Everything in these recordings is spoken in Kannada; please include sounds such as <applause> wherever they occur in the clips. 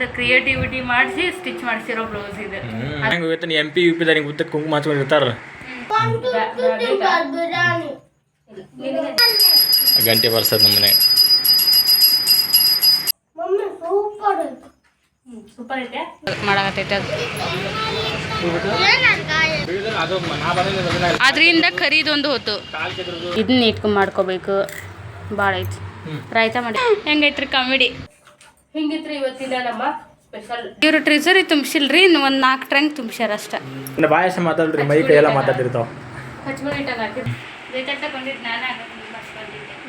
ನಂದು ಕ್ರಿಯೇಟಿವಿಟಿ ಮಾಡಿಸಿ ಸ್ಟಿಚ್ ಮಾಡಿಸಿರೋ ಬ್ಲೌಸ್ ಇದು. ಹೆಂಗೆ ಹೋಗುತ್ತೆ? ಎಂ ಪಿ ಯು ಪಿ ದಾರಿಗೆ ಉತ್ತಕ್ಕೆ ಕುಂಕುಮ ಹಚ್ಕೊಂಡಿರ್ತಾರ ಗಂಟೆ ಬರ್ಸದ್ ನಮ್ಮ ಮನೆ ಸೂಪರ್ ಐತೆ ಮಾಡಾಕತ್ತೈತೆ ಅದು. ಅದರಿಂದ ಖರೀದೊಂದು ಹೊತ್ತು. ಇದನ್ನ ಇಟ್ಕೊಂಡ್ ಮಾಡ್ಕೋಬೇಕು. ಭಾಳ ಐತಿ ರಾಯ್ತ ಮಾಡಿ. ಹೆಂಗೈತ್ರಿ ಕಾಮಿಡಿ ಹಿಂಗಿತ್ರಿ ಇವತ್ತಿನ ನಮ್ಮ ಸ್ಪೆಷಲ್ ಇವ್ರು ಟ್ರಿಸರಿ ತುಂಬಿಸಿಲ್ರಿ ಒಂದು ನಾಲ್ಕು ಟ್ರಂಕ್ ತುಂಬಿಸ್ಯಾರ ಅಷ್ಟೇ. ಬಾಯಸ ಮಾತಾಡ್ರಿ ಮೈ ಕೈ ಎಲ್ಲ ಮಾತಾಡ್ತಿರ್ತಾವ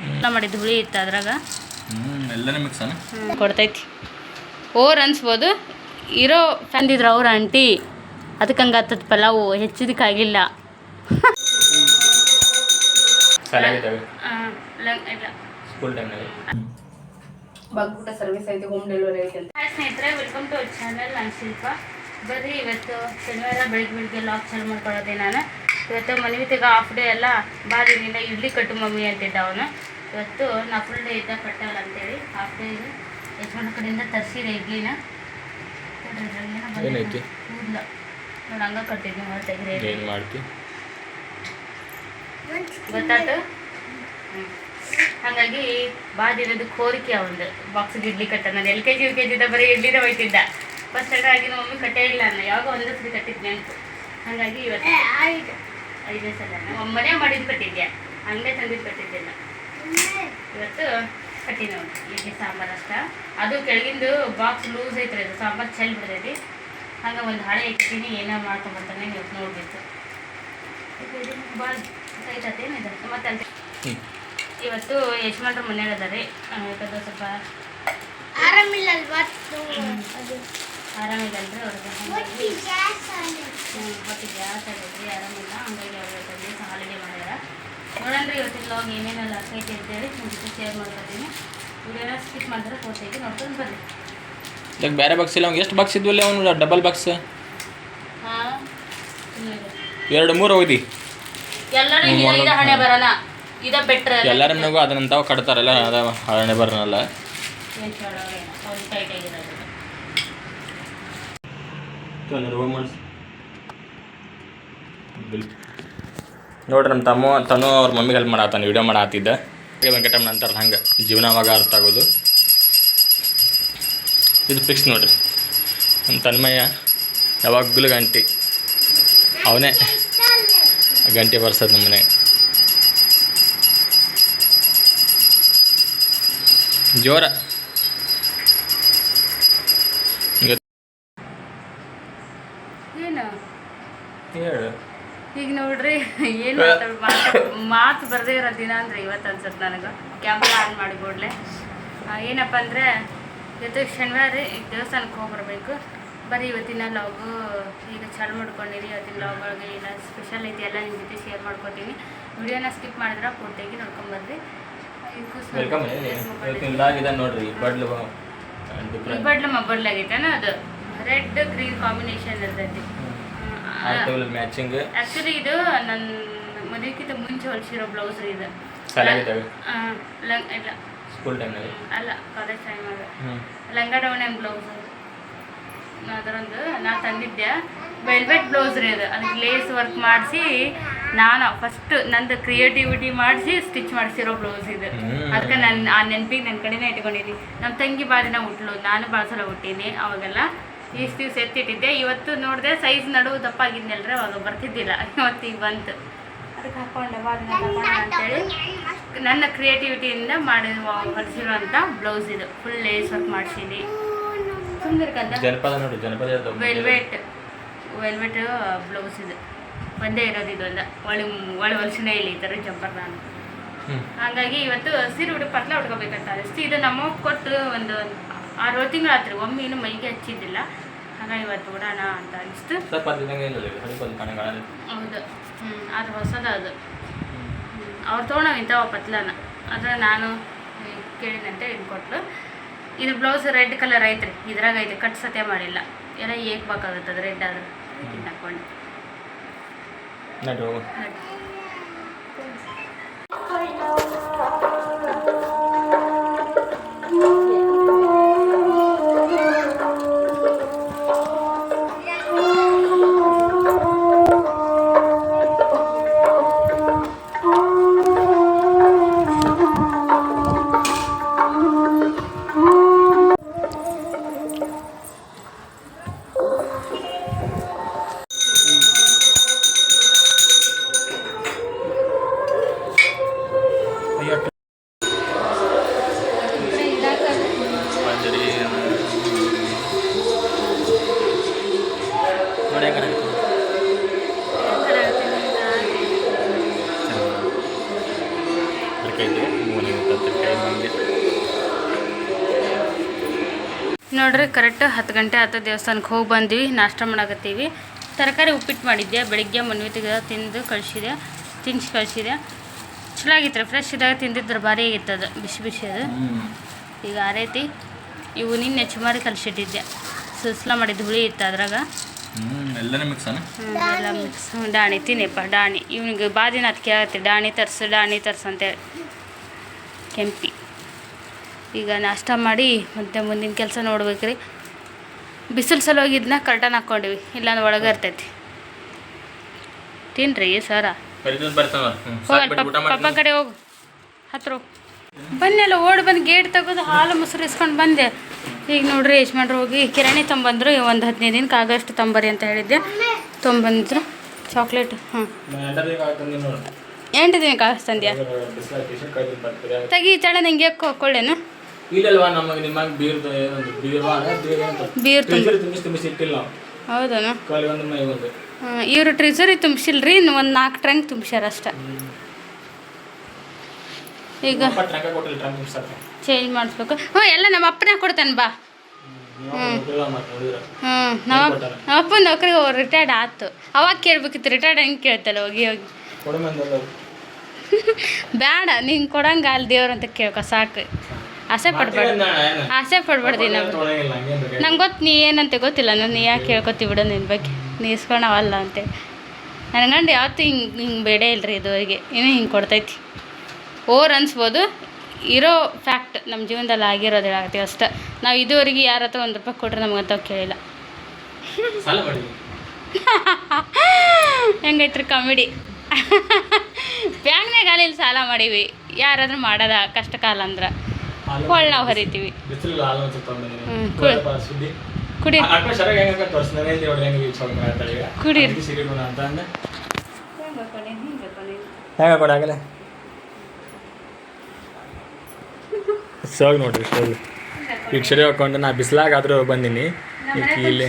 ಎಲ್ಲ ಮಾಡಿದ್ದು ಹುಳಿ ಇತ್ತು ಅದ್ರಾಗ. ಕೊಡ್ತೈತಿ. ಓರ್ ಅನ್ಸ್ಬೋದು ಇರೋ ತಂದಿದ್ರು ಅವ್ರ ಆಂಟಿ ಅದಕ್ಕೆ ಹಂಗೆ ಹತ್ತದ ಪಲಾವು ಹೆಚ್ಚಿದಕ್ಕಾಗಿಲ್ಲ ಆಗಿಲ್ಲ. ಇಲ್ಲ. ಬಗ್ಬಿಟ್ಟ ಸರ್ವಿಸ್ ಐತೆ ಹೋಮ್ ಡೆಲಿವರಿ ಐತೆ ಅಂತ. ಹಾಯ್ ಸ್ನೇಹಿತರೆ ವೆಲ್ಕಮ್ ಟು ಚಾನಲ್ ನಾನು ಶಿಲ್ಪ ಬರ್ರಿ ಇವತ್ತು ಶನಿವಾರ ಬೆಳಿಗ್ಗೆ ಬೆಳಿಗ್ಗೆ ಲಾಕ್ ಚಾಲು ಮಾಡ್ಕೊಳ್ಳೋದೆ ನಾನು. ಇವತ್ತು ಮನೆವಿತಿಗ ಹಾಫ್ ಡೇ ಎಲ್ಲ ಬಾರಿನಿಂದ ಇಡ್ಲಿ ಕಟ್ಟು ಮಮ್ಮಿ ಅಂತಿದ್ದ ಅವನು. ಇವತ್ತು ನಾ ಫುಲ್ ಡೇ ಇದ್ದ ಕಟ್ಟಲ್ಲ ಅಂತೇಳಿ ಹಾಫ್ ಡೇ ಯಜಮಾನ ಕಡೆಯಿಂದ ತರಿಸಿದೆ ಇಡ್ಲಿನ. ಏನೈತಿ? ಕೂದಲ. ನೋಡಿ ಹಂಗ ಕಟ್ಟಿದ್ವಿ ಮತ್ತೆ ತೆಗ್ರೆ ಏನು ಮಾಡ್ತಿ? ಗೊತ್ತಾಯ್ತು? ಹ್ಮ್. ಹಾಗಾಗಿ ಬಾದಿರೋದು ದಿನದ ಕೋರಿಕೆ ಅವಂದು ಬಾಕ್ಸ್ ಇಡ್ಲಿ ಕಟ್ಟ ನಾನು L K G U K ಜಿದ ಬರೀ ಇಡ್ಲಿನ ಹೋಯ್ತಿದ್ದ. ಬಸ್ ಸ್ಟ್ಯಾಂಡ್ ಆಗಿ ನಮ್ಮ ಮಮ್ಮಿ ಕಟ್ಟೇ ಇಲ್ಲ ನಾನು ಯಾವಾಗ ಒಂದು ಸರಿ ಕಟ್ಟಿದ್ದೆ ಅಂತ. ಹಾಗಾಗಿ ಇವತ್ತು ಐದನೇ ಸಲ ಒಮ್ಮನೆ ಮನೆ ಮಾಡಿದ್ದು ಕಟ್ಟಿದ್ದೆ ಹಂಗೆ ತಂದಿದ್ದು ಕಟ್ಟಿದ್ದಿಲ್ಲ ಇವತ್ತು ಕಟ್ಟಿನ ನೋಡಿ ಇಡ್ಲಿ ಸಾಂಬಾರು ಅಷ್ಟ. ಅದು ಕೆಳಗಿಂದು ಬಾಕ್ಸ್ ಲೂಸ್ ಐತ್ರಿ ಅದು. ಸಾಂಬಾರು ಚೆಲ್ ಬಿಡ್ತೈತಿ. ಹಂಗೆ ಒಂದು ಹಳೆ ಇಟ್ಟಿನಿ. ಏನೋ ಮಾಡ್ಕೊಂಬರ್ತಾನೆ ಇವತ್ತು ನೋಡ್ಬೇಕು. ಭಾಳ ಐತೇನಿದೆ ಮತ್ತೆ ಅಂತ ಹ್ಞೂ ಇವತ್ತು ಯಜಮಾನ್ರು ಮನ್ಯಾಗ ಅದಾರೆ. ಯಾಕಂದ್ರೆ ಸ್ವಲ್ಪ ಆರಾಮಿಲ್ಲಲ್ರಿ ಅವ್ರಿಗೆ ಹಾಗಾಗಿ ಹ್ಮ್, ಹೊಟ್ಟೆ ಗ್ಯಾಸ್ ಆಗೈತಿ ಆರಾಮಿಲ್ಲ. ಹಂಗಾಗಿ ಅವ್ರಿಗೆ ಹಾಲಿಡೇ ಮಾಡ್ಯಾರ. ನೋಡಣ್ರಿ ಇವತ್ತಿನ ಲಾಗ್ ಏನೇನೆಲ್ಲ ಆಗ್ತೈತೆ ಅಂತೇಳಿ ನಿಮ್ಮ ಜೊತೆ ಶೇರ್ ಮಾಡ್ಕೊತೀನಿ. ವಿಡಿಯೋನ ಸ್ಕಿಪ್ ಮಾಡಿದ್ರೆ ಕೊಡ್ತೈತಿ ನೋಡ್ಕೊಂಡು ಬರ್ರಿ. ಈಗ ಬೇರೆ ಬಾಕ್ಸ್ ಇಲ್ಲ? ಅವ್ನು ಎಷ್ಟು ಬಾಕ್ಸ್ ಇದ್ವಲ್ಲ ಅವನು? ಡಬಲ್ ಬಾಕ್ಸ್ ಹಾಂ. ಎರಡು ಮೂರು ಹೋಗಿ ಎಲ್ಲರೂ ಹಣೆ ಬರೋಣ. ಇದ ಬೆಟ್ರ್ ಎಲ್ಲರ ಮನೆಗೂ ಅದನ್ನಂತಾವ ಕಟ್ತಾರಲ್ಲ ಅದ ಹಳನೆ ಬರನಲ್ಲ. ನೋಡ್ರಿ ನಮ್ಮ ತಮ್ಮ ತನು ಅವ್ರ ಮಮ್ಮಿಗೆ ಹೆಲ್ಪ್ ಮಾಡತ್ತಾನೆ ವಿಡಿಯೋ ಮಾಡತ್ತಿದ್ದ ವೆಂಕಟಮ್ಮ ನಂತರ ಹಂಗೆ. ಜೀವನ ಅವಾಗ ಅರ್ಥ ಆಗೋದು. ಇದು ಫಿಕ್ಸ್ ನೋಡ್ರಿ. ನಮ್ಮ ತನ್ಮಯ್ಯ ಯಾವಾಗಲೂ ಗಂಟೆ. ಅವನೇ ಗಂಟೆ ಬರ್ಸೋದು ನಮ್ಮ ಮನೆ ಜೋರ. ಈಗ ಏನು? ಹೇಳು. ಈಗ ನೋಡ್ರಿ ಏನು ಮಾತಾಡ್ ಮಾತು ಮಾತು ಬರದೇ ಇರೋ ದಿನ ಅಂದ್ರೆ ಇವತ್ತು ಅನ್ಸುತ್ತೆ ನನಗೆ. ಕ್ಯಾಮ್ರಾ ಆನ್ ಮಾಡಿ ಕೂಡಲೇ. ಏನಪ್ಪ ಅಂದ್ರೆ ಇವತ್ತು ಶನಿವಾರ ಈಗ ದೇವಸ್ಥಾನಕ್ಕೆ ಹೋಗಿ ಬರಬೇಕು. ಬರೀ ಇವತ್ತಿನ ಲಾಗು ಈಗ ಚಾಲು ಮಾಡ್ಕೊಂಡಿರಿ ಇವತ್ತಿನ ಲಾಗ್ ಒಳಗೆ ಎಲ್ಲ ಸ್ಪೆಷಲ್ ಐತಿ ಎಲ್ಲ ನಿಮ್ಮ ಜೊತೆ ಶೇರ್ ಮಾಡ್ಕೊತೀನಿ. ವಿಡಿಯೋನ ಸ್ಕಿಪ್ ಮಾಡಿದ್ರೆ ಪೂರ್ತಿಯಾಗಿ ನೋಡ್ಕೊಂಬರ್ರಿ ವೆಲ್ಕಮ್ ಇವತ್ತಿನ ನೋಡ್ರಿ. ಬಡ್ಲು ಬಡ್ಲು ಬಡ್ಲ ಮಬ್ಬಡ್ಲಾಗೈತೇನ ಅದು. ರೆಡ್ ಗ್ರೀನ್ ಕಾಂಬಿನೇಷನ್ ಇರ್ತೈತಿ. ಮ್ಯಾಚಿಂಗ್ ಆ್ಯಕ್ಚುಲಿ ಇದು ನನ್ನ ಮದುವೆಗಿಂತ ಮುಂಚೆ ಹೊಲಿಸಿರೋ ಬ್ಲೌಸ್ ರೀ ಇದು. ಇಲ್ಲ. ಸ್ಕೂಲ್ ಟೈಮ್ನಲ್ಲಿ ಅಲ್ಲ. ಕಾಲೇಜ್ ಟೈಮ್ ಹ್ಞೂ ಲಂಗ ಡೌನ್ ಬ್ಲೌಸ್ ಅದರೊಂದು ನಾ ತಂದಿದ್ದೆ ವೆಲ್ವೆಟ್ ಬ್ಲೌಸ್ ರೀ ಅದು. ಅದಕ್ಕೆ ಲೇಸ್ ವರ್ಕ್ ಮಾಡಿಸಿ ನಾನು ಫಸ್ಟ್ ನಂದು ಕ್ರಿಯೇಟಿವಿಟಿ ಮಾಡಿಸಿ ಸ್ಟಿಚ್ ಮಾಡಿಸಿರೋ ಬ್ಲೌಸ್ ಇದು. ಅದಕ್ಕೆ ನನ್ನ ಆ ನೆನಪಿಗೆ ನನ್ನ ಕಡೆನೇ ಇಟ್ಕೊಂಡಿದ್ದೀನಿ. ನಮ್ಮ ತಂಗಿ ಭಾಳ ದಿನ ಹುಟ್ಲು ನಾನು ಭಾಳ ಸಲ ಹುಟ್ಟೀನಿ ಅವಾಗೆಲ್ಲ. ಇಷ್ಟು ದಿವ್ಸ ಎತ್ತಿಟ್ಟಿದ್ದೆ. ಇವತ್ತು ನೋಡಿದೆ ಸೈಜ್ ನಡುವು ದಪ್ಪ ಆಗಿದ್ನಲ್ರಿ ಅವಾಗ ಬರ್ತಿದ್ದಿಲ್ಲ. ಇವತ್ತು ಈಗ ಬಂತು. ಅದಕ್ಕೆ ಹಾಕೊಂಡೆ ಭಾಳ ದಿನ ಅಂತೇಳಿ. ನನ್ನ ಕ್ರಿಯೇಟಿವಿಟಿಯಿಂದ ಮಾಡಿ ಹೊಲಿಸಿರುವಂಥ ಬ್ಲೌಸ್ ಇದು. ಫುಲ್ ಲೇಸ್ ವರ್ಕ್ ಮಾಡಿಸಿದ್ದೀನಿ ಸುಂದರಕಂದ ಜನಪದ ನೋಡಿ ಜನಪದ ಇರ್ತಾವೆ. ವೆಲ್ವೆಟ್ ವೆಲ್ವೆಟ್ ಬ್ಲೌಸ್ ಇದು. ಒಂದೇ ಇರೋದು ಇದೊಂದು ಒಳ್ಳೆ ಒಳ್ಳೆ ವರ್ಷನೇ ಇಲ್ಲಿ ಇದ್ದಾರೆ ಜಂಪರ್ ನಾನು. ಹಂಗಾಗಿ ಇವತ್ತು ಸೀರೆ ಉಡು ಪತ್ಲ ಹುಡ್ಕೋಬೇಕಂತ ಅನಿಸ್ತು ಇದು ನಮ್ಮ ಕೊಟ್ಟು ಒಂದು ಆರು ತಿಂಗಳು ಆತ್ರಿ ಒಮ್ಮೆ ಇನ್ನು ಮೈಗೆ ಹಚ್ಚಿದ್ದಿಲ್ಲ. ಹಾಗಾಗಿ ಇವತ್ತು ಉಡೋಣ ಅಂತ ಅನಿಸ್ತು. ಹೌದು. ಹ್ಞೂ ಅದು ಹೊಸದ ಅದು. ಅವ್ರು ತೊಗೊಂಡವ್ ಇಂಥವ ಪತ್ಲನ. ಆದರೆ ನಾನು ಕೇಳಿದಂತೆ ಇದು ಕೊಟ್ಲು ಇದು ಬ್ಲೌಸ್ ರೆಡ್ ಕಲರ್ ಐತ್ರಿ. ಇದ್ರಾಗ ಐತೆ ಕಟ್ ಸತ್ಯ ಮಾಡಿಲ್ಲ. ಎಲ್ಲ ಏಕ್ ಬೇಕಾಗುತ್ತೆ ಅದು ರೆಡ್ ಆದ್ರೆ. ಇದನ್ನ ಹಾಕೊಂಡು ನಡು ನೋಡ್ರಿ ಕರೆಕ್ಟ್ ಹತ್ತು ಗಂಟೆ ಆತ ದೇವಸ್ಥಾನಕ್ಕೆ ಹೋಗಿ ಬಂದ್ವಿ ನಾಷ್ಟ ಮಾಡಕತ್ತೀವಿ. ತರಕಾರಿ ಉಪ್ಪಿಟ್ಟು ಮಾಡಿದ್ದೆ ಬೆಳಿಗ್ಗೆ ಮನ್ವಿತಿಗೆ ತಿಂದು ಕಳಿಸಿದೆ ತಿನ್ಸಿ ಕಳಿಸಿದೆ. ಚಲೋ ಆಗಿತ್ತು ಫ್ರೆಶ್ ಇದ್ದಾಗ ತಿಂದಿದ್ರೆ ಭಾರಿ ಆಗಿತ್ತು ಅದು ಬಿಸಿ ಬಿಸಿ ಅದು. ಈಗ ಆ ರೀತಿ ಇವು ನಿನ್ನೆ ಚುಮಾರಿ ಕಲಿಸಿಟ್ಟಿದ್ದೆ ಸುಸ್ಲ ಮಾಡಿದ್ದು ಹುಳಿ ಇತ್ತು ಅದ್ರಾಗ. ಎಲ್ಲ ಮಿಕ್ಸ್ ಡಾಣಿ ತಿನ್ನಪ್ಪ ಡಾಣಿ ಇವನಿಗೆ ಬಾದಿನ ಅದಕ್ಕೆ ಆಗತ್ತೆ ಡಾಣಿ ತರ್ಸು ಡಾಣಿ ತರ್ಸು ಅಂತೇಳಿ. ಕೆಂಪಿ. ಈಗ ನಾಷ್ಟ ಮಾಡಿ ಮತ್ತೆ ಮುಂದಿನ ಕೆಲಸ ನೋಡ್ಬೇಕ್ರಿ ಬಿಸಿಲು ಸಲುವಾಗಿ ಇದನ್ನ ಕರ್ಟನ್ ಹಾಕ್ಕೊಂಡಿವಿ ಇಲ್ಲಾಂದ್ರೆ ಒಳಗೆ ಇರ್ತೈತಿ. ತಿನ್ರಿ ಸರ. ಪಪ್ಪ ಕಡೆ ಹೋಗು. ಹತ್ರ. ಹೋಗು ಬನ್ನೆಲ್ಲ ಓಡಿ ಬಂದು ಗೇಟ್ ತೆಗೆದು ಹಾಲು ಮೊಸರು ಇಸ್ಕೊಂಡು ಬಂದೆ. ಈಗ ನೋಡ್ರಿ ಯಜಮಾನ್ರು ಹೋಗಿ ಕಿರಾಣಿ ತೊಂಬಂದ್ರು ಒಂದು ಹದಿನೈದು ದಿನಕ್ಕೆ ಆಗಷ್ಟು ತೊಂಬರಿ ಅಂತ ಹೇಳಿದ್ದೆ. ತೊಂಬಂದ್ರು ಚಾಕ್ಲೇಟ್ ಹಾಂ ಎಂಟು ದಿನಕ್ಕೆ ಆಗಸ್ತಂದ್ಯಾ ತೆಗಿ ಚಳ ನಂಗೆ ಕೊಳ್ಳೇನು? ಇಲ್ಲಲ್ವಾ ನಮಗೆ ನಿಮಗೆ ಬೀರ್ದು ಏನೊಂದು ಬೀರ್ವಾ ಬೀರ್ ಅಂತ ಬೀರ್ ತುಂಬಿಸಿ ತುಂಬಿಸಿ ಇಟ್ಟಿಲ್ಲ ನಾವು ಹೌದನ? ಕಾಲಿ ಒಂದು ಮೈ ಒಂದು. ಇವರು ಟ್ರಿಸರಿ ತುಂಬಿಸಿಲ್ರಿ ಒಂದು ನಾಲ್ಕು ಟ್ರಂಕ್ ತುಂಬಿಸ್ಯಾರ ಅಷ್ಟೆ. ಈಗ ಚೇಂಜ್ ಮಾಡಿಸ್ಬೇಕು. ಹ್ಞೂ ಎಲ್ಲ ನಮ್ಮ ಅಪ್ಪನೇ ಕೊಡ್ತಾನೆ ಬಾ. ಹ್ಞೂ ನಮ್ಮ ನಮ್ಮ ಅಪ್ಪನ ನೌಕರಿಗೆ ರಿಟೈರ್ಡ್ ಆಯ್ತು ಅವಾಗ ಕೇಳ್ಬೇಕಿತ್ತು ರಿಟೈರ್ಡ್ ಹೆಂಗೆ ಕೇಳ್ತಲ್ಲ ಹೋಗಿ ಹೋಗಿ. ಬೇಡ ನೀನು ಕೊಡಂಗ ಅಲ್ಲಿ ದೇವ್ರು ಅಂತ ಕೇಳ್ಕೊ ಸಾಕು. ಆಸೆ ಪಡ್ಬಾರ್ದು. ಆಸೆ ಪಡ್ಬಾರ್ದು ನಾವು ನಂಗೆ ಗೊತ್ತು ನೀ ಏನಂತ ಗೊತ್ತಿಲ್ಲ ನಾನು ನೀ ಯಾಕೆ ಕೇಳ್ಕೊತೀವಿ ಬಿಡು ನಿನ್ನ ಬಗ್ಗೆ? ನೀ ಇಸ್ಕೊಳವಲ್ಲ ಅಂತೇಳಿ. ನನ್ನ ಗಂಡ ಯಾವತ್ತೂ ಹಿಂಗೆ ಹಿಂಗೆ ಬೇಡ ಇಲ್ರಿ ಇದುವರೆಗೆ. ಏನೇ ಹಿಂಗೆ ಕೊಡ್ತೈತಿ. ಓರ್ ಅನ್ಸ್ಬೋದು. ಇರೋ ಫ್ಯಾಕ್ಟ್ ನಮ್ಮ ಜೀವನದಲ್ಲಿ ಆಗಿರೋದು ಹೇಳಾಗ್ತೀವಿ ಅಷ್ಟೇ. ನಾವು ಇದುವರೆಗೆ ಯಾರ ಹತ್ರ ಒಂದು ರೂಪಾಯಿ ಕೊಟ್ರೆ ಅಂತ ಕೇಳಿಲ್ಲ. <laughs> ಹೆಂಗೈತ್ರಿ ಕಾಮಿಡಿ. <laughs> ಬ್ಯಾಂಕ್ನಾಗ ಅಲ್ಲಿ ಸಾಲ ಮಾಡೀವಿ. ಯಾರಾದರೂ ಮಾಡೋದ ಕಷ್ಟ ಕಾಲ ಅಂದ್ರೆ. ಕೊಳ್ಳ ನಾವು ಹರಿತೀವಿ ಕುಡಿ. ಕುಡಿ. ಅಕ್ಕ ಸರಿಯಾಗಿ ಹೆಂಗ ತೋರಿಸ್ ನಾನೇ ನೋಡಿ ಹೆಂಗೆ ಯೂಸ್ ಮಾಡ್ತಾಳೆ ಈಗ ಕುಡೀರಿ. ಅದಕ್ಕೆ ಸೀರೆ ಕೊಡು ಅಂತ ಅಂದೆ. ಹೆಂಗೆ ಕೊಡ ಆಗಲ್ಲ ಸೋಗ್ ನೋಡ್ರಿ ಸರಿ ಈಗ ಸರಿ ಹಾಕೊಂಡು ನಾ ಬಿಸಿಲಾಗಾದ್ರೂ ಬಂದೀನಿ. ಇಲ್ಲಿ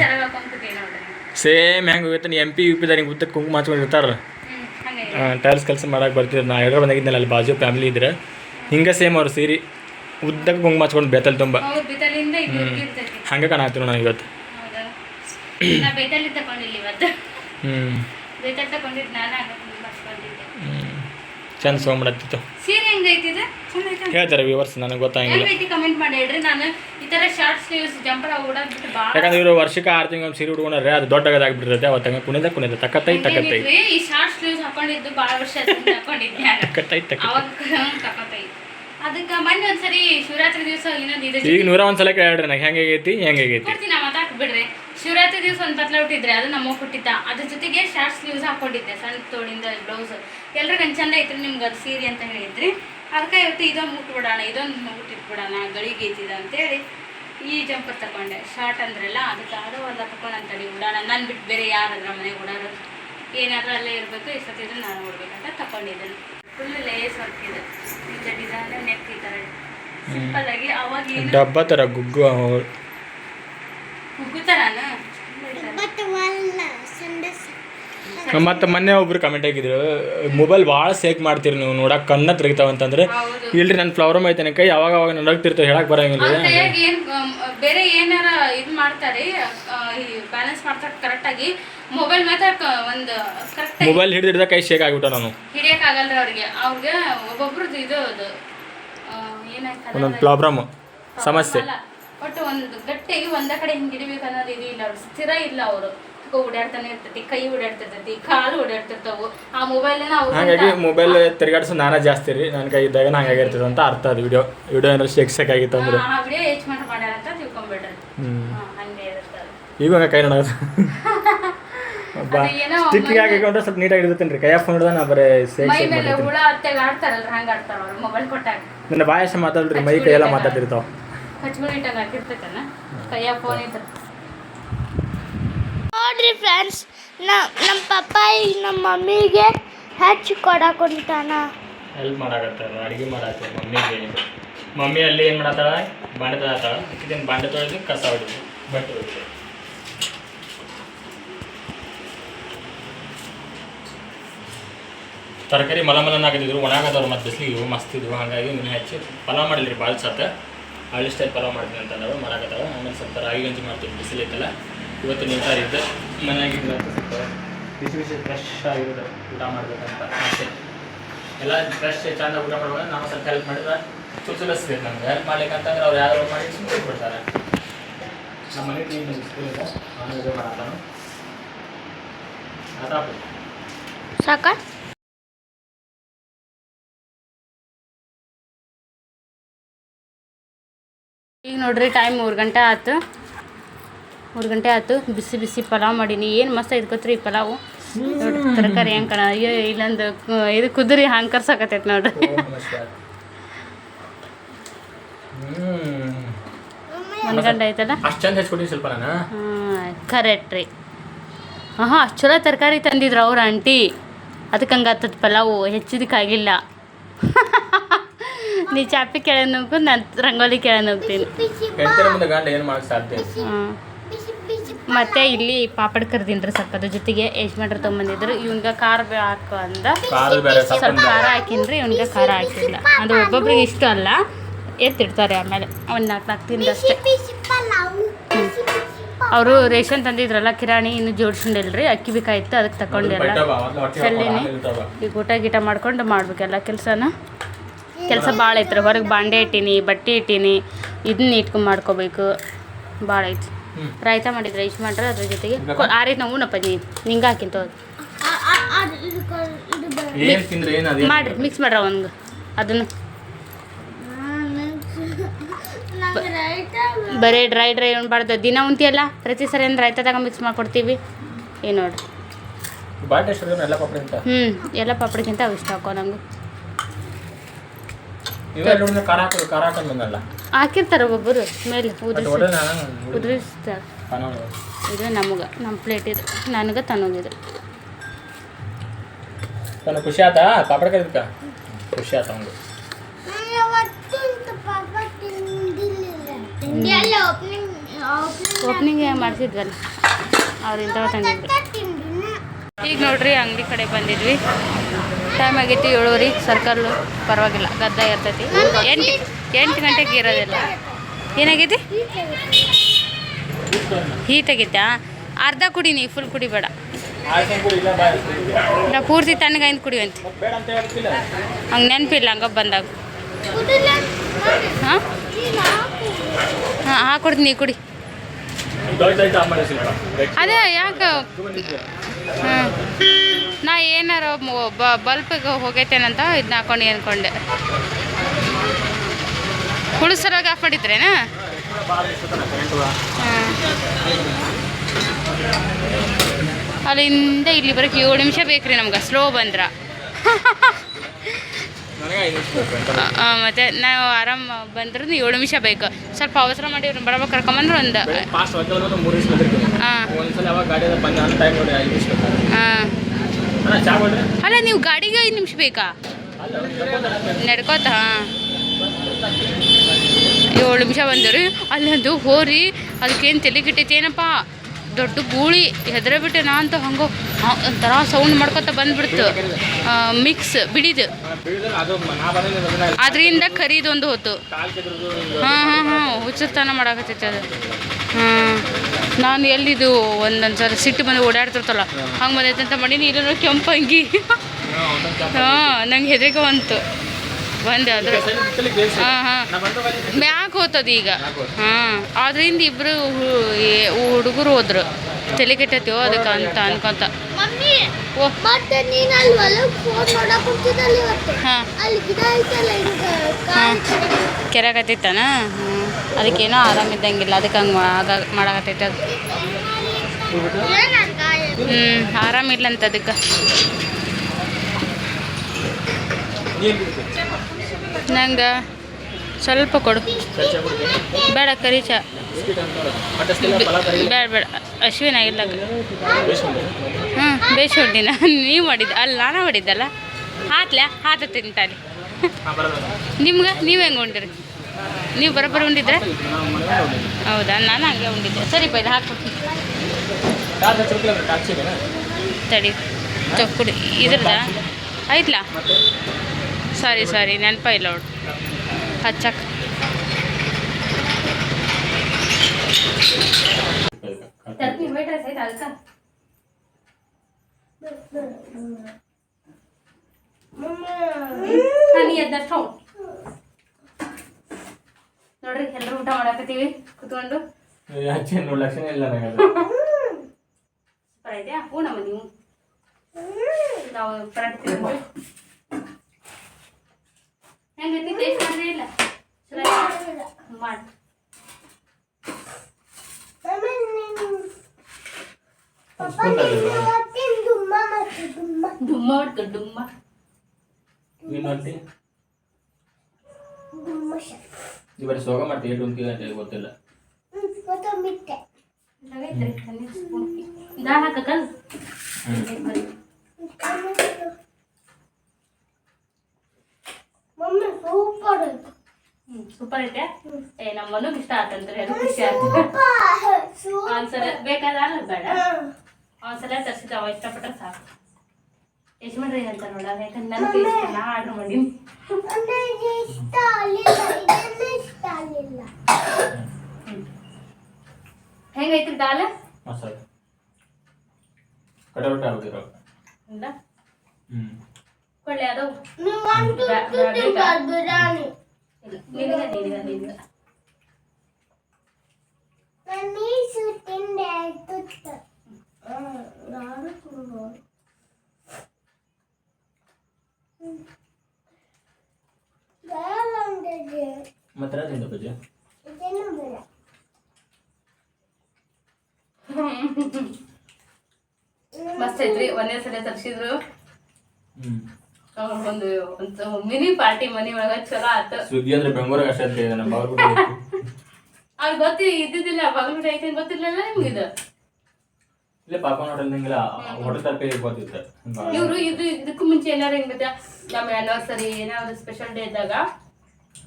ಸೇಮ್ ಹೆಂಗೆ ಹೋಗಿರ್ತಾನೆ ನೀ ಎಂ ಪಿ ಯು ಪಿ ದಾರಿಗೆ ಉತ್ತಕ್ಕೆ ಕುಂಕುಮ ಹಚ್ಕೊಂಡಿರ್ತಾರ ಟೈಲ್ಸ್ ಕೆಲಸ ಮಾಡಕ್ಕೆ ಬರ್ತಿದ್ರು ನಾ ಎರಡು ಬಂದಾಗಿದ್ದೆ ಅಲ್ಲಿ ಬಾಜು ಫ್ಯಾಮಿಲಿ ಇದ್ರೆ. ಹಿಂಗೆ ಸೇಮ್ ಅವ್ರು ಸೀರೆ. ಉದ್ದಕ್ಕೆ ಗುಂಗ್ ಹಚ್ಕೊಂಡು ಬೆತ್ತಲ್ ತುಂಬ. ಬಿತ್ತಲಿಂದ ಹಂಗೆ ಕಾಣಾಗ್ತಿರು ನಾನು ಇವತ್ತು ಚಂದ ಸೋಮಡತ್ತಿತ್ತು ಹೇಳ್ತಾರೆ ವ್ಯೂವರ್ಸ್ ನನಗೆ ಗೊತ್ತಾಗಿಲ್ಲ. ಯಾಕಂದ್ರೆ ಇವರು ವರ್ಷಕ್ಕೆ ಆರು ತಿಂಗಳು ಸೀರೆ ಉಟ್ಕೊಂಡ್ರೆ ಅದು ದೊಡ್ಡದಾಗ್ಬಿಟ್ಟಿರುತ್ತೆ ಅವತ್ತು ಹಂಗೆ ಕುಣಿದ ಕುಣಿದ ತಕ್ಕತ್ತೈ ತಕ್ಕತ್ತೈ ಈ ಶಾರ್ಟ್ ಸ್ಲೀವ್ಸ್ ಹಾಕೊಂಡಿದ್ದು ನಾನು. ತಕ್ಕತ್ತೈ ತಕ್ಕ ಅವಾಗ ತಕೊತೈ. ಅದಕ್ಕೆ ಮೊನ್ನೆ ಒಂದ್ಸರಿ ಶಿವರಾತ್ರಿ ದಿವಸ ಇನ್ನೊಂದು ಇದು ಈಗ ನೂರ ಒಂದು ಸಲ ಕೇಳ್ರಿ ನನಗೆ ಹೆಂಗೆ ಆಗೈತಿ? ಹೆಂಗೆ ಆಗೈತಿ? ಕೊಡ್ತೀನಿ ಮಾತಾಕ್ ಬಿಡ್ರಿ. ಶಿವರಾತ್ರಿ ದಿವಸ ಒಂದು ಪತ್ಲ ಹುಟ್ಟಿದ್ರೆ ಅದು ನಮ್ಮ ಹುಟ್ಟಿದ್ದ ಅದ್ರ ಜೊತೆಗೆ ಶಾರ್ಟ್ ಸ್ಲೀವ್ಸ್ ಹಾಕೊಂಡಿದ್ದೆ. ಸಣ್ಣ ತೋಳಿಂದ ಬ್ಲೌಸ್ ಎಲ್ರಿಗೂ ಚಂದ ಐತ್ರಿ ನಿಮ್ಗೆ ಅದು ಸೀರೆ ಅಂತ ಹೇಳಿದ್ರಿ. ಅದಕ್ಕೆ ಇವತ್ತು ಇದೊಂದು ಮುಟ್ಬಿಡೋಣ ಇದೊಂದು ಮುಟ್ಟಿಟ್ಬಿಡೋಣ ಗಳಿಗೆ ಐತಿದ ಅಂತೇಳಿ ಈ ಜಂಪರ್ ತಗೊಂಡೆ ಶಾರ್ಟ್ ಅಂದ್ರಲ್ಲ ಅದಕ್ಕೆ ಅದು ಒಂದು ತಗೊಂಡು ಅಂತೇಳಿ ಉಡಾಣ ನಾನು ಬಿಟ್ಟು ಬೇರೆ ಯಾರಾದ್ರ ಮನೆಗೆ ಉಡಾರ ಏನಾದ್ರೂ ಅಲ್ಲೇ ಇರಬೇಕು ಇಷ್ಟೊತ್ತಿದ್ರೆ ನಾನು ಉಡ್ಬೇಕಂತ ತಗೊಂಡಿದ್ದೇನೆ ಫುಲ್ ಲೇಸ್ ವರ್ಕ್ ಇದೆ ಇಂಥ ಡಿಸೈನ್ ನೆಕ್ ಈ ಥರ ಸಿಂಪಲ್ ಆಗಿ ಅವಾಗ ಏನು ಡಬ್ಬ ಥರ ಗುಗ್ಗು ಮತ್ತೆ ಮತ್ತು ಮೊನ್ನೆ ಒಬ್ರು ಕಮೆಂಟ್ ಆಗಿದ್ರು ಮೊಬೈಲ್ ಭಾಳ ಸೇಕ್ ಮಾಡ್ತೀರಿ ನೀವು ನೋಡಕ್ ಕಣ್ಣ ತಿರುಗಿತಾವ ಅಂತಂದ್ರೆ ಇಲ್ರಿ ನನ್ನ ಫ್ಲವರ್ ಐತೆ ಕೈ ಯಾವಾಗ ಅವಾಗ ನಡಗ್ತಿರ್ತಾವೆ ಹೇಳಕ್ ಬರಂಗಿಲ್ಲ ಬೇರೆ ಏನಾರ ಇದು ಮಾಡ್ತಾರೆ ಬ್ಯಾಲೆನ್ಸ್ ಮಾಡ್ತಾರೆ ಕರೆಕ್ಟಾಗಿ ಮೊಬೈಲ್ ಮಾತ್ರ ಒಂದು ಕರೆಕ್ಟ್ ಮೊಬೈಲ್ ಹಿಡಿದಿಡ್ದ ಕೈ ಶೇಕ್ ಆಗ್ಬಿಟ್ಟ ನಾನು. ಹಿಡಿಯಕ್ ಆಗಲ್ಲ ಅವ್ರಿಗೆ. ಅವ್ರಿಗೆ ಒಬ್ಬೊಬ್ರದ್ದು ಇದು ಅದು ಒಂದೊಂದು ಪ್ರಾಬ್ಲಮ್ ಸಮಸ್ಯೆ. ಒಟ್ಟು ಒಂದು ಗಟ್ಟಿಗೆ ಒಂದ ಕಡೆ ಹಿಂಗೆ ಹಿಡಿಬೇಕು ಅನ್ನೋದು ಇದು ಇಲ್ಲ. ಅವ್ರು ಸ್ಥಿರ ಇಲ್ಲ ಅವರು. ಓಡಾಡ್ತಾನೆ ಇರ್ತೈತಿ ಕೈ ಓಡಾಡ್ತಿರ್ತೈತಿ ಕಾಲು ಓಡಾಡ್ತಿರ್ತಾವು. ಆ ಮೊಬೈಲ್ ಅವ್ರು ಹಾಗಾಗಿ ಮೊಬೈಲ್ ತಿರುಗಾಡಿಸೋ ನಾನೇ ಜಾಸ್ತಿ ರೀ. ನನ್ನ ಕೈ ಇದ್ದಾಗ ಹಂಗಾಗಿರ್ತದೆ ಅಂತ ಅರ್ಥ ಅದು ವಿಡಿಯೋ ವಿಡಿಯೋ ಏನಾದ್ರು ಶೇಕ್ ಶೇಕ್ ಆಗಿತ್ತು ಅಂದ್ರೆ. ಆ ವಿಡಿಯೋ ಹೆಚ್ಚು ಮಾಡಿ ಮಾಡ್ಯಾರ ಅಂತ ತಿಳ್ಕೊಂಬಿಡ್ರಿ ಹಂಗೆ ಇರುತ್ತೆ. ಈಗ ಹಂಗೆ ಕೈ ನೋಡೋದು. <laughs> ಬಾ ಅದು ಏನೋ ಸ್ಟಿಕ್ಕಿಗೆ ಹಾಕಿಕೊಂಡ್ರೆ ಸ್ವಲ್ಪ ನೀಟಾಗಿ ಇರ್ತೇನೆ ರೀ ಕೈಯಾಗ ಫೋನ್ ಹಿಡ್ದ ನಾ ಬರೀ ಸೇಕ್ ಮೈ ಶೇಕ್ ಮೇಲೆ ಮಾಡ್ತೀನಿ ಹುಳ ಹತ್ತಾಗ ಆಡ್ತಾರಲ್ರ ಹಂಗ ಆಡ್ತಾರ ಅವ್ರು ಮೊಬೈಲ್ ಕೊಟ್ಟಾಗ. ನನ್ನ ಬಾಯಶ ಮಾತಾಡ್ರಿ ಮೈ ಕೈ ಎಲ್ಲ ಮಾತಾಡ್ತಿರ್ತಾವ. ಕೈಯ ಫೋನ್ ಇತ್ತು ನೋಡ್ರಿ ಫ್ರೆಂಡ್ಸ್ ನಮ್ಮ ಪಪ್ಪ ಈಗ ನಮ್ಮ ಮಮ್ಮಿಗೆ ಹೆಚ್ಚು ಕೊಡಕೊಂತಾನ. ಹೆಲ್ಪ್ ಮಾಡಾಕತ್ತಾರ ಅಡುಗೆ ಮಾಡಾಕ ಮಮ್ಮಿಗೆ. ಮಮ್ಮಿ ಅಲ್ಲಿ ಏನು ಮಾಡತ್ತಾಳ ಬಾಂಡೆ ತೊಳತಾಳ ಇದನ್ನು ಬಾಂಡೆ ತೊಳೆದು ಕಸ ಹೊಡಿದು ಬಟ್ಟೆ ತರಕಾರಿ ಮಲ ಮಲನ ಹಾಕಿದ್ರು ಒಣಗಾದವ್ರು ಮತ್ತು ಬಿಸಿಲಿಗೆ ಮಸ್ತ್ ಇದ್ವು ಹಾಗಾಗಿ ಮೀನು ಹೆಚ್ಚಿ ಪಲಾವ್ ಮಾಡಿಲ್ರಿ ಭಾಳ ಸತ್ತ ಹಳ್ಳಿ ಸ್ಟೈಲ್ ಪಲಾವ್ ಮಾಡ್ತೀನಿ ಅಂತ ನಾವು ಮಾಡಕತ್ತಾವ ಆಮೇಲೆ ಸ್ವಲ್ಪ ರಾಗಿ ಗಂಜಿ ಮಾಡ್ತೀವಿ ಬಿಸಿಲೈತಲ್ಲ ಇವತ್ತು ನಿಂತಾರ ಇದ್ದು ಮನೆಯಾಗಿ ಬಿಸಿ ಬಿಸಿ ಫ್ರೆಶ್ ಆಗಿರೋದು ಊಟ ಮಾಡ್ಬೇಕಂತ ಆಸೆ. ಎಲ್ಲ ಫ್ರೆಶ್ ಚಂದ ಊಟ ಮಾಡುವಾಗ ನಾವು ಸ್ವಲ್ಪ ಹೆಲ್ಪ್ ಮಾಡಿದ್ರೆ ಚುಚ್ಚಲಿಸ್ಬೇಕು ನಮ್ಗೆ. ಹೆಲ್ಪ್ ಮಾಡ್ಲಿಕ್ಕೆ ಅಂತಂದ್ರೆ ಅವ್ರು ಯಾರು ಮಾಡಿ ಸುಮ್ಮನೆ ಬಿಡ್ತಾರೆ ನಮ್ಮ ಮನೆ ಟೀಮ್ ಸ್ಕೂಲ್ ಇದೆ. ಅವನು ಸಾಕಾ ಮಾಡತ್ತಾನು ಅದಾಪು ಸಾಕ? ಈಗ ನೋಡ್ರಿ ಟೈಮ್ ಮೂರು ಗಂಟೆ ಆಯ್ತು ಮೂರು ಗಂಟೆ ಆಯ್ತು ಬಿಸಿ ಬಿಸಿ ಪಲಾವ್ ಮಾಡೀನಿ. ಏನು ಮಸ್ತ್ ಇದ್ಕೋತ್ರಿ ಪಲಾವು. ನೋಡ್ರಿ ತರಕಾರಿ ಹೆಂಗೆ ಕಣ ಅಯ್ಯೋ ಇಲ್ಲೊಂದು ಇದು ಕುದುರಿ ಹಂಗೆ ಕರ್ಸಾಕತ್ತೈತೆ ನೋಡ್ರಿ. ಮನ್ಗಂಡ ಐತಲ್ಲ ಕರೆಕ್ಟ್ ರೀ. ಹಾಂ ಅಷ್ಟು ಚಲೋ ತರಕಾರಿ ತಂದಿದ್ರು ಅವ್ರ ಆಂಟಿ. ಅದಕ್ಕೆ ಹಂಗಾತದ ಪಲಾವು. ಹೆಚ್ಚಿದಕ್ಕಾಗಿಲ್ಲ. <laughs> ನೀ ಚಾಪಿ ಕೆಳಗೆ ನುಗ್ಗು ನಾನು ರಂಗೋಲಿ ಕೆಳಗೆ ನುಗ್ತೀನಿ ಬಿಸಿ ಮುಂದೆ ಗಂಡ ಏನು ಮಾಡಕ್ಕೆ ಸಾಧ್ಯ? ಹಾಂ. ಬಿಸಿ ಬಿಸಿ ಮತ್ತೆ ಇಲ್ಲಿ ಪಾಪಡ್ ಕರ್ದಿನ್ರಿ ಸ್ವಲ್ಪ ಅದ್ರ ಜೊತೆಗೆ ಯಜಮಾನ್ರು ತೊಗೊಂಬಂದಿದ್ರು. ಇವನ್ಗ ಖಾರ ಹಾಕು ಅಂದ. ಸ್ವಲ್ಪ ಖಾರ ಹಾಕಿನ್ರಿ ಇವನ್ಗ ಖಾರ ಹಾಕಿಲ್ಲ. ಅದು ಒಬ್ಬೊಬ್ರಿಗೆ ಇಷ್ಟ ಅಲ್ಲ. ಎತ್ತಿಡ್ತಾರೆ ಆಮೇಲೆ. ಒಂದು ನಾಲ್ಕು ನಾಲ್ಕು ತಿಂದಷ್ಟೇ. ಅವರು ರೇಷನ್ ತಂದಿದ್ರಲ್ಲ ಕಿರಾಣಿ ಇನ್ನು ಜೋಡಿಸ್ಕೊಂಡಿಲ್ರಿ. ಅಕ್ಕಿ ಬೇಕಾಯ್ತು ಅದಕ್ಕೆ ತಕೊಂಡಿಲ್ಲ ಚಲ್ಲಿನಿ ಈಗ ಊಟ ಗೀಟ ಮಾಡ್ಕೊಂಡು ಮಾಡ್ಬೇಕೆಲ್ಲ ಕೆಲಸನ. ಕೆಲಸ ಭಾಳ ಐತ್ರಿ. ಹೊರಗೆ ಬಾಂಡೆ ಇಟ್ಟೀನಿ ಬಟ್ಟೆ ಇಟ್ಟೀನಿ ಇದನ್ನ ಇಟ್ಕೊಂಡು ಮಾಡ್ಕೋಬೇಕು. ಭಾಳ ಐತಿ. ರಾಯ್ತ ಮಾಡಿದ್ರೆ ಇಷ್ಟು ಮಾಡ್ರೆ ಅದ್ರ ಜೊತೆಗೆ ಆರೈತೆ ನಾವು ಉಣ್ಣಪ್ಪ ನೀ ನಿಂಗೆ ಹಾಕಿಂತ ಆ- ಆ- ಇದು ಇದು ಏನು ತಿಂದ್ರೆ? ಏನು ಅದೇ ಮಾಡ್ರಿ ಮಿಕ್ಸ್ ಮಾಡ್ರ ಒಂದು ಅದನ್ನು. ರೈತ ಬರೀ ಡ್ರೈ ಡ್ರೈ ಉಣ್ಬಾರ್ದು ದಿನ ಉಂತಿಯಲ್ಲ ಪ್ರತಿ ಸರಿ ಅಂದ್ರೆ ರಾಯ್ತದಾಗ ಮಿಕ್ಸ್ ಮಾಡ್ಕೊಡ್ತೀವಿ. ಏನು ನೋಡ್ರಿ. ಬಾಟ್ ಎಷ್ಟು ಎಲ್ಲ ಪಾಪಡಿ ಅಂತ ಹ್ಞೂ ಎಲ್ಲ ಪಾಪಡಿಗಿಂತ ಅವು ಇಷ್ಟ ಹಾಕೋ ನಂಗೆ. ಇವೆಲ್ಲ ಖಾರ ಹಾಕೋದು ಖಾರ ಹಾಕೊಂಡು ಬಂದಲ್ಲ ಹಾಕಿರ್ತಾರೆ ಒಬ್ಬೊಬ್ಬರು ಮೇಲೆ ಉದುರಿಸಿ. ಇದು ನಮಗೆ ನಮ್ಮ ಪ್ಲೇಟ್ ಇದು. ನನಗೆ ತನಗಿದು ತನ್ನ ಖುಷಿ ಆತಾ? ಪಾಪಡ ಕರಿದಕ್ಕ ಖುಷಿ ಆತ ಅವ್ನು ಓಪನಿಂಗ್ ಓಪನಿಂಗ್ ಮಾಡ್ತಿದ್ವಲ್ಲ ಅವ್ರು ಅವ್ರಿಂದ ತಂದಿದ್ರು ಈಗ ನೋಡ್ರಿ ಅಂಗಡಿ ಕಡೆ ಬಂದಿದ್ವಿ. ಟೈಮ್ ಆಗೈತಿ ಏಳುವರಿ. ಸರ್ಕಲ್ ಪರವಾಗಿಲ್ಲ. ಗದ್ದ ಇರ್ತೈತಿ. ಎಂಟು ಎಂಟು ಗಂಟೆಗೆ ಇರೋದಿಲ್ಲ. ಏನಾಗೈತಿ? ಹೀಟ್ ಆಗೈತಾ? ಅರ್ಧ ಕುಡಿ ನೀ ಫುಲ್ ಕುಡಿಬೇಡ ಕೂಡ ನಾ ಪೂರ್ತಿ ತಣ್ಣಗಾಯ್ದು ಕುಡಿವಂತೆ ಬೇಡ ಅಂತ. ಹಂಗೆ ನೆನಪಿಲ್ಲ ಹಂಗ ಬಂದಾಗ. ಹಾಂ? ಹಾಂ ಹಾಕೊಡ್ತೀನಿ ಕುಡಿ. ಅದೇ ಯಾಕೆ? ನಾ ಏನಾರ ಬಲ್ಪಿಗೆ ಹೋಗೈತೇನಂತ ಇದನ್ನ ಹಾಕೊಂಡು ಅನ್ಕೊಂಡೆ. ಹುಳುಸರಾಗಿ ಆಫ್ ಮಾಡಿದ್ರೇನಾ? ಹಾಂ ಅಲ್ಲಿಂದ ಇಲ್ಲಿ ಬರೋಕ್ಕೆ ಏಳು ನಿಮಿಷ ಬೇಕ್ರಿ ನಮ್ಗೆ, ಸ್ಲೋ ಬಂದ್ರ. ಮತ್ತೆ ನಾವು ಆರಾಮ್ ಬಂದ್ರೆ ಏಳು ನಿಮಿಷ ಬೇಕು. ಸ್ವಲ್ಪ ಅವಸರ ಮಾಡಿ ಬರಬೇಕು ಕರ್ಕೊಂಬಂದ್ರೆ ಒಂದು ಒಂದ್ಸಲ ಬಂದ ಟೈಮ್ ನೋಡಿ ಐದು ನಿಮಿಷ ಅಣ್ಣ ಚಾ ಅಲ್ಲ ನೀವು ಗಾಡಿಗೆ ಐದು ನಿಮಿಷ ಬೇಕಾ? ನಡ್ಕೋತ ಹಾಂ. ಏಳು ನಿಮಿಷ ಬಂದರು ಅಲ್ಲೊಂದು ಹೋರಿ ಅದಕ್ಕೇನು ತಲೆ ಕೆಟ್ಟೈತಿ ಏನಪ್ಪ? ದೊಡ್ಡ ಗೂಳಿ ಹೆದ್ರ ಬಿಟ್ಟೆ ನಾ ಅಂತ ಹಂಗೋ ಒಂಥರ ಸೌಂಡ್ ಮಾಡ್ಕೊತ ಬಂದ್ಬಿಡ್ತು. ಮಿಕ್ಸ್ ಬಿಡಿದು. ಅದರಿಂದ ಖರೀದೊಂದು ಹೊತ್ತು. ಹಾಂ ಹಾಂ ಹಾಂ. ಹುಚ್ಚುತನ ಮಾಡಾಕತ್ತೈತೆ ಅದು. ನಾನು ಎಲ್ಲಿದು ಒಂದೊಂದು ಸಲ ಸಿಟ್ಟು ಬಂದು ಓಡಾಡ್ತಿರ್ತಲ್ಲ, ಹಂಗೆ ಬಂದೈತೆ ಅಂತ ಮಾಡೀನಿ ಇಲ್ಲ ಅಂಗಿ. ಹಾಂ, ನಂಗೆ ಹೆದರಿಕೆ ಬಂತು. ಬಂದೆ ಅದ್ರ ಹಾಂ ಹಾಂ. ಮ್ಯಾಕ್ ಹೋತದ ಈಗ. ಹಾಂ ಅದರಿಂದ ಇಬ್ಬರು ಹುಡುಗರು ಹೋದ್ರು. ತಲೆ ಕೆಟ್ಟೈತಿವೋ ಅದಕ್ಕೆ ಅಂತ ಅನ್ಕೊಂತ. ಮತ್ತೆ ನೀನು ಅಲ್ಲಿ ಒಳಗೆ ಫೋನ್ ನೋಡಕ್ ಹೋಗ್ತಿದ್ದಲ್ಲ ಇವತ್ತು? ಹಾಂ. ಅಲ್ಲಿ ಗಿಡ ಐತಲ್ಲ ಹಿಂಗ ಕಾಲ್ ಕೆರೆಗತ್ತೈತನ ಹ್ಞೂ ಅದಕ್ಕೇನೋ ಆರಾಮಿದ್ದಂಗಿಲ್ಲ. ಅದಕ್ಕೆ ಹಂಗೆ ಆಗ ಮಾಡಾಕತ್ತೈತೆ ಅದು. ಹ್ಞೂ ಆರಾಮಿಲ್ಲಂತ ಅದಕ್ಕೆ. ನಂಗೆ ಸ್ವಲ್ಪ ಕೊಡು. ಬೇಡ ಕರಿ ಚಾ ಬೇಡ ಬೇಡ. ಅಶ್ವಿನ ಇಲ್ಲ ಹ್ಞೂ ಉಂಡೆ ನಾ ನೀವು ಮಾಡಿದ್ದ ಅಲ್ಲಿ ನಾನು ಮಾಡಿದ್ದಲ್ಲ? ಹಾತ್ಲೆ ಹಾತ ತಿಂತಾನೆ. ನಿಮ್ಗೆ? ನೀವು ಹೆಂಗೆ ಉಂಡಿರಿ? ನೀವು ಬರೋಬ್ಬರ ಉಂಡಿದ್ರೆ? ಹೌದಾ? ನಾನು ಹಂಗೆ ಉಂಡಿದ್ದೆ. ಸರಿ ಪೈದ ಹಾಕ್ಬಿಡ್ತೀನಿ ತಡಿ. ಚೊಕ್ಕುಡಿ ಇದ್ರದ? ಐತ್ಲಾ ಸಾರಿ ಸಾರಿ. ನೆನಪ ಇಲ್ಲ ನೋಡು. ಹಚ್ಚಕ್ಕೆ ಅದಕ್ಕೆ ನಾನು ಎದ್ದಷ್ಟು ನೋಡ್ರಿ ಎಲ್ಲರೂ ಊಟ ಮಾಡಾಕತ್ತೀವಿ ಕುತ್ಕೊಂಡು. ನೋಡ್ ಲಕ್ಷಣ ಇಲ್ಲ ನನಗೆ ಸೂಪರ್ ಹೂನಮ್ಮ ನೀವು. ನಾವು ತಿಂದ್ವಿ ಹೆಂಗೈತಿ ಟೇಸ್ಟ್ ಇಲ್ಲ? ಮಾಡಿ. ಡುಮ್ಮ ಹೊಡ್ಕೊ ಡುಮ್ಮ ನೀನು ಮಾಡ್ತಿ ಇವತ್ತು ಸೋಗ ಮಾಡ್ತೀವಿ ಎಷ್ಟು ಉಂತೀವಿ ಅಂತ ಹೇಳಿ ಗೊತ್ತಿಲ್ಲ ದಾಲ್ ಹಾಕಕ್ಕಲ್ ಮಮ್ಮಿ ಸೂಪರ್ ಐತೆ ಹ್ಮ್ ಸೂಪರ್ ಐತೆ. ಏ ನಮ್ಮ ಮನಗ್ ಇಷ್ಟ ಆತಂತ್ರಿ ಅದು ಖುಷಿ ಆಯ್ತು ಒಂದ್ಸಲ ಬೇಕಾದ್ರೆ ಅಲ್ಲ ಬೇಡ. ಒಂದ್ಸಲ ತರಿಸಿದ ಅವ ಇಷ್ಟಪಟ್ಟರೆ ಸಾಕು. ಮಾಡ್ರಿ ಅಂತ ನೋಡಲ್ಲ ಯಾಕಂದ್ರೆ ನನ್ನ ಟೇಸ್ಟ್ ನಾ ಆರ್ಡರ್ ಮಾಡೀನಿ. ಇಷ್ಟ ಇಷ್ಟ ಹೆಂಗೈತ್ರಿ ದಾಲ್? ಇಲ್ಲ ಕೊಳ್ಳೆ ಅದು? ಬಿರಿಯಾನಿ ಮತ್ತೆ ತಿಂದ ಬಜ್ಜಿ ಇದೇನು ಬೇಡ ಮಸ್ತ್ ಐತ್ರಿ ಒಂದೇ ಸಲ ತರ್ಸಿದ್ರು ಹ್ಞೂ ಅವ್ರ್ ಒಂದು ಒಂದು ಮಿನಿ ಪಾರ್ಟಿ ಮನಿ ಒಳಗ ಚಲೋ ಆತ. ಸುದ್ದಿ ಅಂದ್ರೆ ಬೆಂಗಳೂರಿಗೆ ಅಷ್ಟೇ ಅಂತ ಇದೆ ನಮ್ಮ ಬಾಗಲಕೋಟೆ ಅವ್ರು ಗೊತ್ತಿ ಇದ್ದಿದ್ದಿಲ್ಲ ಬಾಗಲಕೋಟೆ ಐತೆ ಗೊತ್ತಿರ್ಲಿಲ್ಲ ನಿಮ್ಗೆ ಇದು? ಇಲ್ಲ ಪಾಪ ನೋಡಿಲ್ಲ ಹೋಟೆಲ್ ತರಕಾರಿ ಗೊತ್ತಿತ್ತು ಇವರು ಇದು ಇದಕ್ಕೂ ಮುಂಚೆ ಏನಾರು ಹೆಂಗ್ ಗೊತ್ತಾ? ನಮ್ಮ ಆನಿವರ್ಸರಿ ಏನಾದ್ರು ಸ್ಪೆಷಲ್ ಡೇ ಇದ್ದಾಗ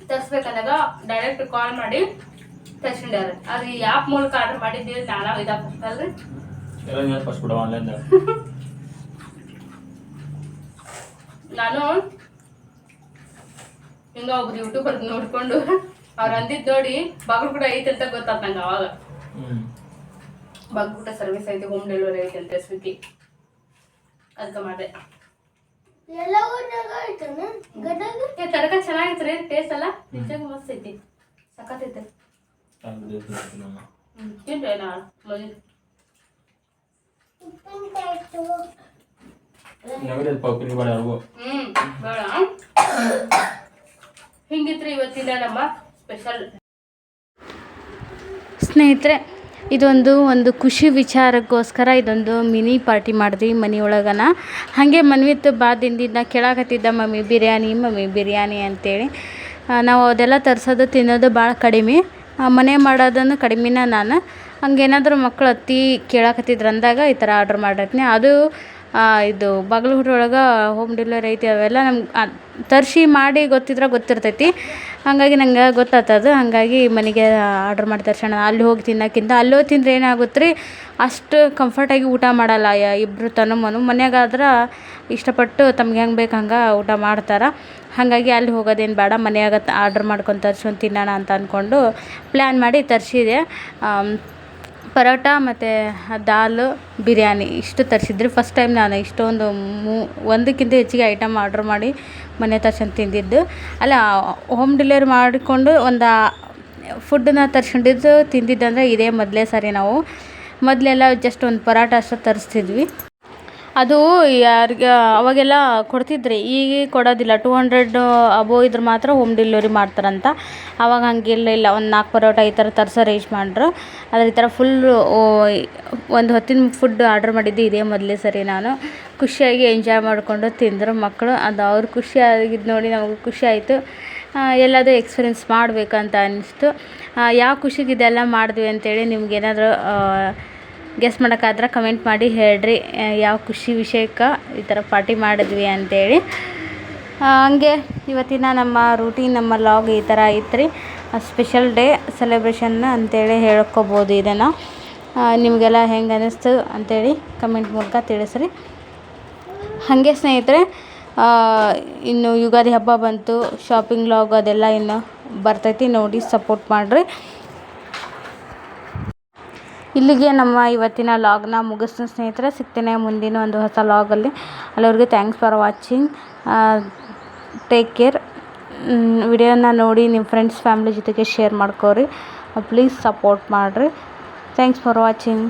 ತರಿಸ್ಬೇಕಂದಾಗ ಡೈರೆಕ್ಟ್ ಕಾಲ್ ಮಾಡಿ ತರ್ಸ್ಕೊಂಡ್ಯಾರ ಅದು ಆ್ಯಪ್ ಮೂಲಕ ಆರ್ಡರ್ ಮಾಡಿದ್ದೀವಿ ನಾನು ಇದಾಗ ಅಲ್ರಿ ಎಲ್ಲ ಫಸ್ಟ್ ಬಿಡೋ ಆನ್ಲೈನ್ದಾಗ ನಾನು ಹಿಂಗ ಒಬ್ರು ಯೂಟ್ಯೂಬರ್ ನೋಡ್ಕೊಂಡು ಅವ್ರು ಅಂದಿದ್ ನೋಡಿ ಬಾಗಲಕೋಟೆ ಐತೆ ಅಂತ ಗೊತ್ತಾತ್ ನಂಗೆ ಅವಾಗ. ಬಾಗಲ್ ಕೂಡ ಸರ್ವಿಸ್ ಐತೆ ಹೋಮ್ ಡೆಲಿವರಿ ಐತೆ ಅಂತ ಸ್ವಿಗ್ಗಿ ಅದಕ್ಕೆ ಮಾಡಿದೆ. ಎಲ್ಲ ಊರಾಗ ಐತನ ಗದಗ? ಏ ತಡಕ ಚೆನ್ನಾಗೈತ್ರಿ ಟೇಸ್ಟ್ ಎಲ್ಲ? ನಿಜವಾಗ್ ಮಸ್ತ್ ಐತಿ. ಸಖತ್ತೈತೆ ತಿನ್ರಿ ನಾ ಮನೆ ಉಪ್ಪಿನಕಾಯಿ ನಗರದ ಪಪ್ಪಿನ ಬೇಡ ಯಾರಿಗೂ ಹ್ಮ್ ಬೇಡ. ಹಿಂಗಿತ್ರಿ ಇವತ್ತಿನ ನಮ್ಮ ಸ್ಪೆಷಲ್ ಸ್ನೇಹಿತರೆ ಇದೊಂದು ಒಂದು ಖುಷಿ ವಿಚಾರಕ್ಕೋಸ್ಕರ ಇದೊಂದು ಮಿನಿ ಪಾರ್ಟಿ ಮಾಡಿದ್ವಿ ಮನೆಯೊಳಗನ. ಹಾಗೆ ಮನ್ವಿತ್ ಬಾ ದಿನದಿಂದ ಕೇಳಾಕತ್ತಿದ್ದ ಮಮ್ಮಿ ಬಿರಿಯಾನಿ ಮಮ್ಮಿ ಬಿರಿಯಾನಿ ಅಂತೇಳಿ. ನಾವು ಅದೆಲ್ಲ ತರಿಸೋದು ತಿನ್ನೋದು ಭಾಳ ಕಡಿಮೆ. ಮನೆ ಮಾಡೋದನ್ನು ಕಡಿಮೆನ ನಾನು. ಹಂಗೇನಾದ್ರೂ ಮಕ್ಕಳು ಅತ್ತಿ ಕೇಳಾಕತ್ತಿದ್ರು ಅಂದಾಗ ಈ ಥರ ಆರ್ಡ್ರ್ ಮಾಡಿರ್ತೀನಿ. ಅದು ಇದು ಬಾಗಲಕೋಟೆ ಒಳಗೆ ಹೋಮ್ ಡೆಲಿವರಿ ಐತಿ ಅವೆಲ್ಲ ನಮ್ಗೆ ತರಿಸಿ ಮಾಡಿ ಗೊತ್ತಿದ್ರೆ ಗೊತ್ತಿರ್ತೈತಿ. ಹಾಗಾಗಿ ನಂಗೆ ಗೊತ್ತಾತದು ಹಾಗಾಗಿ ಮನೆಗೆ ಆರ್ಡ್ರ್ ಮಾಡಿ ತರ್ಸೋಣ. ಅಲ್ಲಿ ಹೋಗಿ ತಿನ್ನೋಕ್ಕಿಂತ ಅಲ್ಲಿ ಹೋಗಿ ತಿಂದ್ರೆ ಏನಾಗುತ್ತೆ ರೀ ಅಷ್ಟು ಕಂಫರ್ಟಾಗಿ ಊಟ ಮಾಡಲ್ಲ ಇಬ್ಬರು ತನಮನು. ಮನೆಯಾಗಾದ್ರೆ ಇಷ್ಟಪಟ್ಟು ತಮ್ಗೆ ಹೆಂಗೆ ಬೇಕು ಹಂಗೆ ಊಟ ಮಾಡ್ತಾರೆ. ಹಾಗಾಗಿ ಅಲ್ಲಿ ಹೋಗೋದೇನು ಬೇಡ. ಮನೆಯಾಗ ಆರ್ಡ್ರ್ ಮಾಡ್ಕೊಂಡು ತರ್ಸ್ಕೊಂಡು ತಿನ್ನೋಣ ಅಂತ ಅಂದ್ಕೊಂಡು ಪ್ಲ್ಯಾನ್ ಮಾಡಿ ತರಿಸಿದೆ. ಪರೋಟ ಮತ್ತು ದಾಲು, ಬಿರಿಯಾನಿ ಇಷ್ಟು ತರಿಸಿದ್ರಿ. ಫಸ್ಟ್ ಟೈಮ್ ನಾನು ಇಷ್ಟೊಂದು ಮೂ, ಒಂದಕ್ಕಿಂತ ಹೆಚ್ಚಿಗೆ ಐಟಮ್ ಆರ್ಡ್ರ್ ಮಾಡಿ ಮನೆ ತರ್ಸ್ಕೊಂಡು ತಿಂದಿದ್ದು. ಅಲ್ಲ ಹೋಮ್ ಡೆಲಿವರಿ ಮಾಡಿಕೊಂಡು ಒಂದು ಫುಡ್ಡನ್ನ ತರ್ಸ್ಕೊಂಡಿದ್ದು ತಿಂದಿದ್ದಂದ್ರೆ ಇದೇ ಮೊದಲೇ ಸರಿ ನಾವು. ಮೊದಲೆಲ್ಲ ಜಸ್ಟ್ ಒಂದು ಪರೋಟ ಅಷ್ಟೇ ತರಿಸ್ತಿದ್ವಿ. ಅದು ಯಾರಿಗೆ, ಅವಾಗೆಲ್ಲ ಕೊಡ್ತಿದ್ರಿ. ಈಗ ಕೊಡೋದಿಲ್ಲ. ಟೂ ಹಂಡ್ರೆಡ್ ಅಬೋ ಇದ್ರೆ ಮಾತ್ರ ಹೋಮ್ ಡೆಲಿವರಿ ಮಾಡ್ತಾರಂತ. ಅವಾಗ ಹಂಗೆ ಇಲ್ಲ. ಒಂದು ನಾಲ್ಕು ಪರೋಟ ಈ ಥರ ತರ್ಸೋ ರೇಂಜ್ ಮಾಡ್ರು. ಆದರೆ ಈ ಥರ ಫುಲ್ಲು ಒಂದು ಹೊತ್ತಿನ ಫುಡ್ ಆರ್ಡ್ರ್ ಮಾಡಿದ್ದು ಇದೇ ಮೊದಲೇ ಸರಿ ನಾನು. ಖುಷಿಯಾಗಿ ಎಂಜಾಯ್ ಮಾಡಿಕೊಂಡು ತಿಂದರು ಮಕ್ಕಳು ಅದು ಅವ್ರು ಖುಷಿಯಾಗಿದ್ದು ನೋಡಿ ನಮಗೂ ಖುಷಿ ಆಯಿತು. ಎಲ್ಲದೂ ಎಕ್ಸ್ಪೀರಿಯೆನ್ಸ್ ಮಾಡಬೇಕಂತ ಅನ್ನಿಸ್ತು ಯಾವ ಖುಷಿಗೆ ಇದೆಲ್ಲ ಮಾಡಿದ್ವಿ ಅಂತೇಳಿ ನಿಮ್ಗೇನಾದರೂ ಗೆಸ್ ಮಾಡೋಕ್ಕಾದ್ರೆ ಕಮೆಂಟ್ ಮಾಡಿ ಹೇಳ್ರಿ ಯಾವ ಖುಷಿ ವಿಷಯಕ್ಕೆ ಈ ಥರ ಪಾರ್ಟಿ ಮಾಡಿದ್ವಿ ಅಂತೇಳಿ. ಹಂಗೆ ಇವತ್ತಿನ ನಮ್ಮ ರೂಟೀನ್ ನಮ್ಮ ಲಾಗ್ ಈ ಥರ ಐತ್ರಿ. ಸ್ಪೆಷಲ್ ಡೇ ಸೆಲೆಬ್ರೇಷನ್ ಅಂತೇಳಿ ಹೇಳ್ಕೊಬೋದು ಇದನ್ನು. ನಿಮಗೆಲ್ಲ ಹೆಂಗೆ ಅನ್ನಿಸ್ತು ಅಂತೇಳಿ ಕಮೆಂಟ್ ಮೂಲಕ ತಿಳಿಸ್ರಿ. ಹಾಗೆ ಸ್ನೇಹಿತರೆ ಇನ್ನು ಯುಗಾದಿ ಹಬ್ಬ ಬಂತು ಶಾಪಿಂಗ್ ಲಾಗ್ ಅದೆಲ್ಲ ಇನ್ನು ಬರ್ತೈತಿ, ನೋಡಿ ಸಪೋರ್ಟ್ ಮಾಡಿರಿ. ಇಲ್ಲಿಗೆ ನಮ್ಮ ಇವತ್ತಿನ ಲಾಗ್ನ ಮುಗಿಸ್ತೀನಿ ಸ್ನೇಹಿತರೆ. ಸಿಗ್ತೇನೆ ಮುಂದಿನ ಒಂದು ಹೊಸ ಲಾಗಲ್ಲಿ ಅಲ್ಲಿವರೆಗೆ thanks for watching take care ವಿಡಿಯೋನ ನೋಡಿ ನಿಮ್ಮ ಫ್ರೆಂಡ್ಸ್ ಫ್ಯಾಮ್ಲಿ ಜೊತೆಗೆ ಶೇರ್ ಮಾಡ್ಕೋರಿ. ಪ್ಲೀಸ್ ಸಪೋರ್ಟ್ ಮಾಡಿರಿ. Thanks for watching